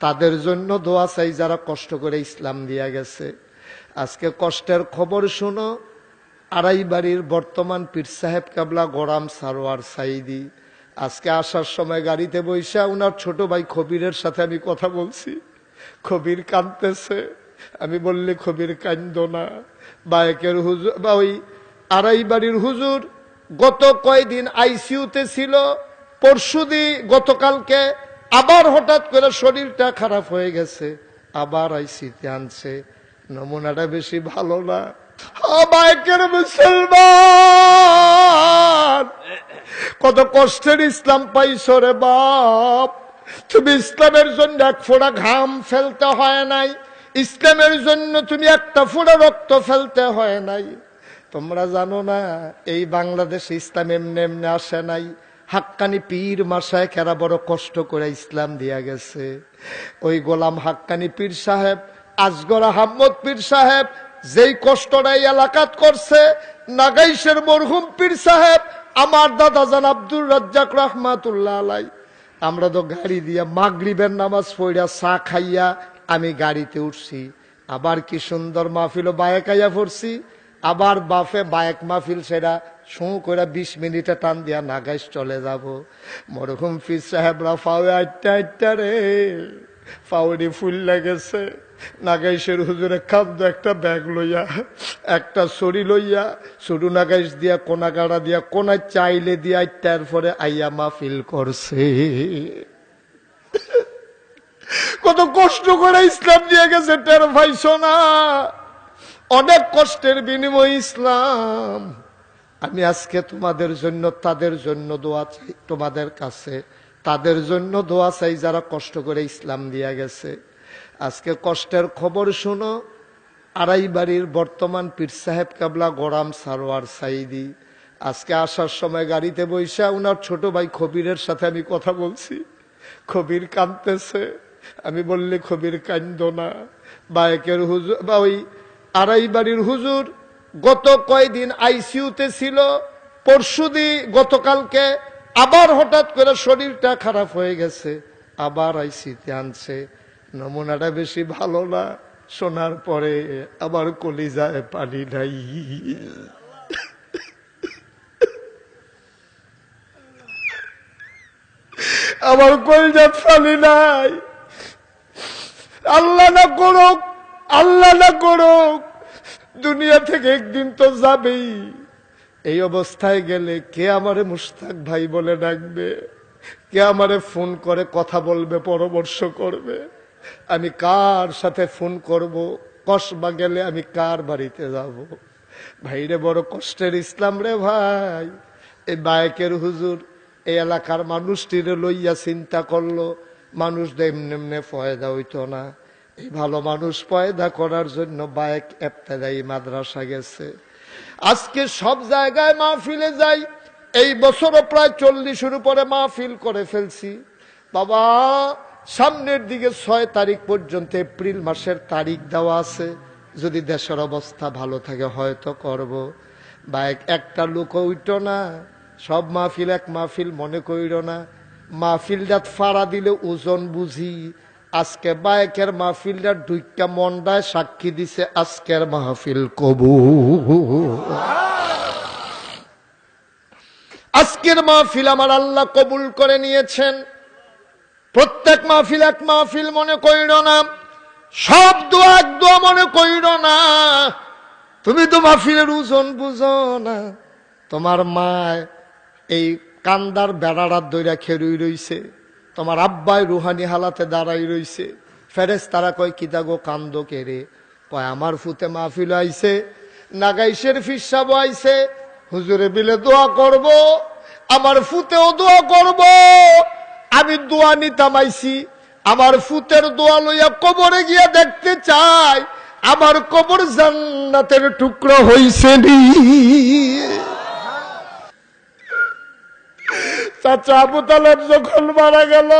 তাদের জন্য দোয়া চাই যারা কষ্ট করে ইসলাম দিয়া গেছে। আজকে কষ্টের খবর শুনো, আড়াই বাড়ির বর্তমান পীর সাহেব কাবলা গোরাম সারোয়ার সাইদি আজকে আসার সময় গাড়িতে বৈশা উনার ছোট ভাই খবিরের সাথে আমি কথা বলছি। খবির কাঁদতেছে। আমি বললি, খবির কান্দ না। বায়কের হুজুর বা ওই আড়াই বাড়ির হুজুর গত কয়দিন আইসিউতে ছিল পরশুদি গতকালকে আবার হঠাৎ করে শরীরটা খারাপ হয়ে গেছে, আবার আইসিতে আনছে। নমুনাটা বেশি ভালো না। কত কষ্টের ইসলাম পাইছো রে বাপ। তুমি ইসলামের জন্য এক ফোঁড়া ঘাম ফেলতে হয় নাই। ইসলামের জন্য তুমি একটা ফোঁড়া রক্ত ফেলতে হয় নাই। তোমরা জানো না, এই বাংলাদেশ ইসলাম এমনি এমনি আসে নাই। হাক্কানি পীর মাসায় কেরা বড় কষ্ট করে ইসলাম দিয়া গেছে। ওই গোলাম হাক্কানি পীর সাহেব, আজগর আহম্মদ পীর সাহেব, যেই কষ্টটা এই এলাকাত করছে, নাগাইশের মরহুম পীর সাহেব, আমার দাদা জান আব্দুর রাজ্জাক রহমাতুল্লাহ আলাই। আমরা তো গাড়ি দিয়া মাগরিবের নামাজ পড়িয়া চা খাইয়া আমি গাড়িতে উঠছি। আবার কি সুন্দর মাহফিল বায়েকাইয়া পড়ছি। আবার বাফে বায়েক মাহফিল সেটা শু করে বিশ মিনিটে টান দিয়া নাগাইশ চলে যাব। মরহুম ফির সাহেবরা ফাওয়ে আটটা আটটা রে ফাউরি ফুল লেগেছে। নাগাইশের হুজুরে খাদ্য একটা ব্যাগ লইয়া, একটা ছড়ি লইয়া সরু নাগাইশ দিয়া, কোনা গাড়া দিয়া কোনায় চাইলে দিয়া পরে আইয়া মাহফিল করছে। কত কষ্ট করে ইসলাম দিয়ে গেছে, টের ভাইছ না? অনেক কষ্টের বিনিময় ইসলাম। আমি আজকে তোমাদের জন্য, তাদের জন্য দোয়া চাই তোমাদের কাছে। তাদের জন্য দোয়া চাই যারা কষ্ট করে ইসলাম দিয়া গেছে। আজকে কষ্টের খবর শুনো, আড়াই বাড়ির বর্তমান পীর সাহেব কাবলা গোরাম সারোয়ার সাইদি। আজকে আসার সময় গাড়িতে বৈশা উনার ছোট ভাই খবিরের সাথে আমি কথা বলছি। খবির কাঁদতেছে। আমি বললি, খবির কান্দ না। বায়কের হুজুর বা ওই আড়াই বাড়ির হুজুর গত কয়দিন আইসিউতে ছিল, পরশুদি গতকালকে আবার হঠাৎ করে শরীরটা খারাপ হয়ে গেছে, আবার আইসিতে আনছে। নমুনাটা বেশি ভালো না, শোনার পরে আবার কলিজায় পানি নাই। আমার কলিজাত পানি নাই। আল্লাহ না করুক, আল্লাহ না করুক। দুনিয়া থেকে একদিন তো যাবেই। এই অবস্থায় গেলে কে আমারে মুস্তাক ভাই বলে ডাকবে? কে আমারে ফোন করে কথা বলবে, পরামর্শ করবে? আমি কার সাথে ফোন করব? কসবা গেলে আমি কার বাড়িতে যাব? ভাইরে, বড় কষ্টের ইসলাম রে ভাই। এই বায়কের হুজুর, এই এলাকার মানুষটিরে লইয়া চিন্তা করল, মানুষ এমনি এমনি ফয়দা হইতো না। এই ভালো মানুষ পয়দা করার জন্য বায়েক এপ্তাদাই মাদ্রাসা গেছে। আজকে সব জায়গায় মাহফিলে যাই, এই বছরও প্রায় চল্লিশের উপরে মাহফিল করে ফেলছি। বাবা, সামনের দিকে ছয় তারিখ পর্যন্ত এপ্রিল মাসের তারিখ দেওয়া আছে। যদি দেশের অবস্থা ভালো থাকে, হয়তো করব। বা একটা লোক উইটো না, সব মাহফিল এক মাহফিল মনে করিল না। মাহফিলটা ফাড়া দিলে ওজন বুঝি আজকে বাইকের মাহফিলটা দুইটা মন্ডায় সাক্ষী দিছে, আজকের মাহফিল কবু আজকের মাহফিল আমার আল্লাহ কবুল করে নিয়েছেন। প্রত্যেক মাহফিল এক মাহফিল মনে কইর না। সব দোয়া এক দোয়া মনে কইর না। তুমি তো মাহফিলের ওজন বুঝো না। তোমার মা এই কান্দার বেড়াড়ার দইরা খেরুই রইছে। তোমার আব্বাই রুহানি হালাতে দাঁড়াই রইছে। ফেরেস তারা কয় কিতা গো কান্দ কেরে কয়, আমার ফুতে মাহফিল আইছে, নাগাইশের ফিসাব আইছে। হুজুরে বিলে দোয়া করব, আমার ফুতেও দোয়া করব। আমি দোয়া নিতাম আইছি, আমার ফুতের দোয়া লইয়া কবরে গিয়া দেখতে চাই, আমার কবর জান্নাতের টুকরো হইছে নি। চাচা আবু তালেব যখন মারা গেল,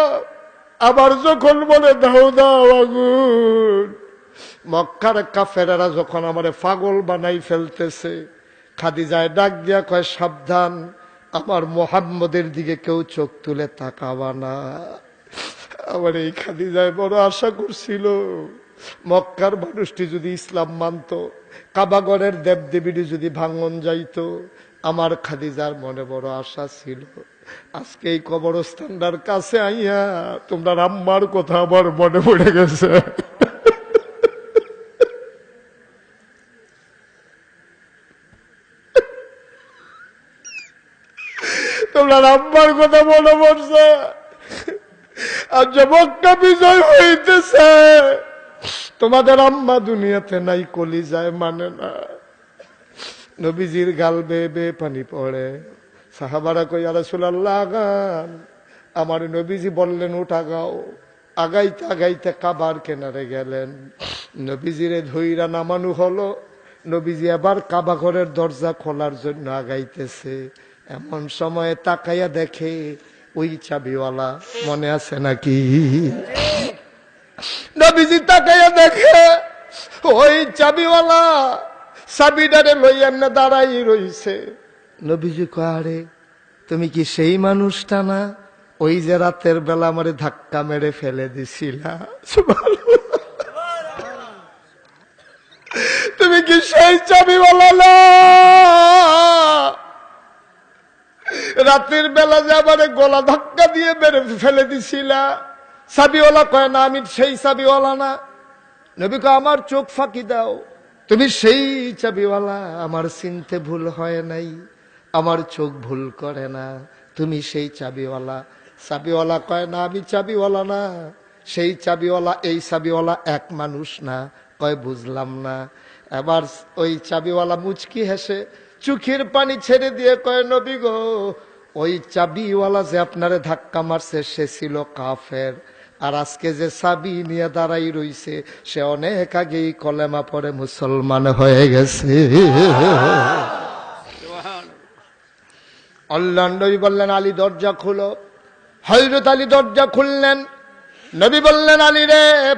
আবার যখন বলে, দাও দাও আগুন। মক্কার কাফেরারা যখন আমারে পাগল বানাই ফেলতেছে, খাদিজায় ডাক দিয়া কয়, সাবধান, আমার মোহাম্মদের দিকে কেউ চোখ তুলে তাকাবা না। আমার এই খাদিজায় বড় আশা করছিল, মক্কার মানুষটি যদি ইসলাম মানত, কাবাগরের দেবদেবীটি যদি ভাঙন যাইত, আমার খাদিজার মনে বড় আশা ছিল। আজকে এই কবরস্থানটার কাছে আইয়া তোমরা আম্মার কথা আমার মনে পড়ে গেছে। তোমরা আম্মার কথা মনে পড়ছে। আর যে মক্কা বিজয় হইতেছে। তোমাদের আম্মা দুনিয়াতে নাই কলি যায় মানে না। নবীজির গাল বে বে পানি পড়ে। সাহাবারা কই আল্লাহ গান আমার নবীজি বললেন ওটা গাও আগাইতে আগাইতে কাবার কেনারে গেলেন। নবীজিরে ধৈরা নামানো হলো। নবীজি আবার কাবা ঘরের দরজা খোলার জন্য আগাইতেছে। এমন সময়ে তাকাইয়া দেখে ওই চাবিওয়ালা মনে আছে নাকি? নবীজি তাকাইয়া দেখে, ওই চাবিওয়ালা, চাবিটারে লইয়া দাঁড়াই রইছে। নবীজি কারে তুমি কি সেই মানুষটা না? ওই যে রাতের বেলা আমারে ধাক্কা মেরে ফেলে দিছিলা। তুমি কি সেই চাবিওয়ালা না? রাতের বেলা যে আমারে গলা ধাক্কা দিয়ে মেরে ফেলে দিছিলা। চাবিওয়ালা কয়, না, আমি সেই চাবিওয়ালা না। নবী আমার চোখ ফাঁকি দাও। তুমি সেই চাবিওয়ালা, আমার চিনতে ভুল হয় নাই। আমার চোখ ভুল করে না, তুমি সেই চাবিওয়ালা। চাবিওয়ালা কয়, না, আমি চাবিওয়ালা না। সেই চাবিওয়ালা, এই চাবিওয়ালা এক মানুষ না। কয়, বুঝলাম না। এবার ওই চাবিওয়ালা মুচকি হেসে চোখের পানি ছেড়ে দিয়ে কয়, নবী গো, ওই চাবিওয়ালা যে আপনারে ধাক্কা মারছে, সে ছিল কাফের। আর আজকে যে চাবি নিয়ে দাঁড়াই রইছে, সে অনেক আগেই কলেমা পরে মুসলমান হয়ে গেছে। আল্লাহ নবী বললেন, আলী দরজা খুলো। হজরত আলী দরজা খুললেন। নবী বললেন, আলী রে,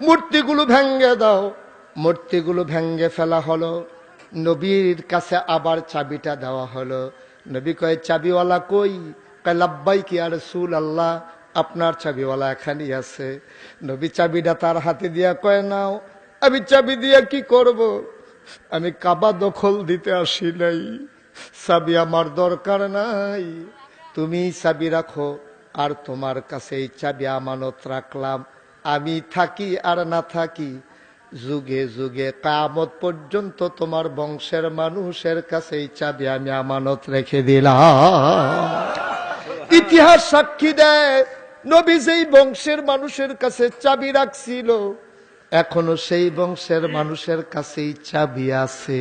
মূর্তিগুলো ভেঙ্গে দাও। মূর্তিগুলো ভেঙ্গে ফেলা হলো। নবীর কাছে আবার চাবিটা দেওয়া হলো। নবী কয়, চাবিওয়ালা কই? কয় লাব্বাই কি আর সুল আল্লাহ আপনার চাবিওয়ালা এখানেই আছে। নবী চাবিটা তার হাতে দিয়া কয়, নাও। আমি চাবি দিয়া কি করব? আমি কাবা দখল দিতে আসি নাই। চাবি আমার দরকার নাই। তুমি চাবি রাখো, আর তোমার কাছে চাবি আমানত রাখলাম। আমি থাকি আর না থাকি, যুগে যুগে কামত পর্যন্ত তোমার বংশের মানুষের কাছে চাবি আমি আমানত রেখে দিলাম। ইতিহাস সাক্ষী দেয়, নবী যেই বংশের মানুষের কাছে চাবি রাখছিল, এখনও সেই বংশের মানুষের কাছেই চাবি আছে।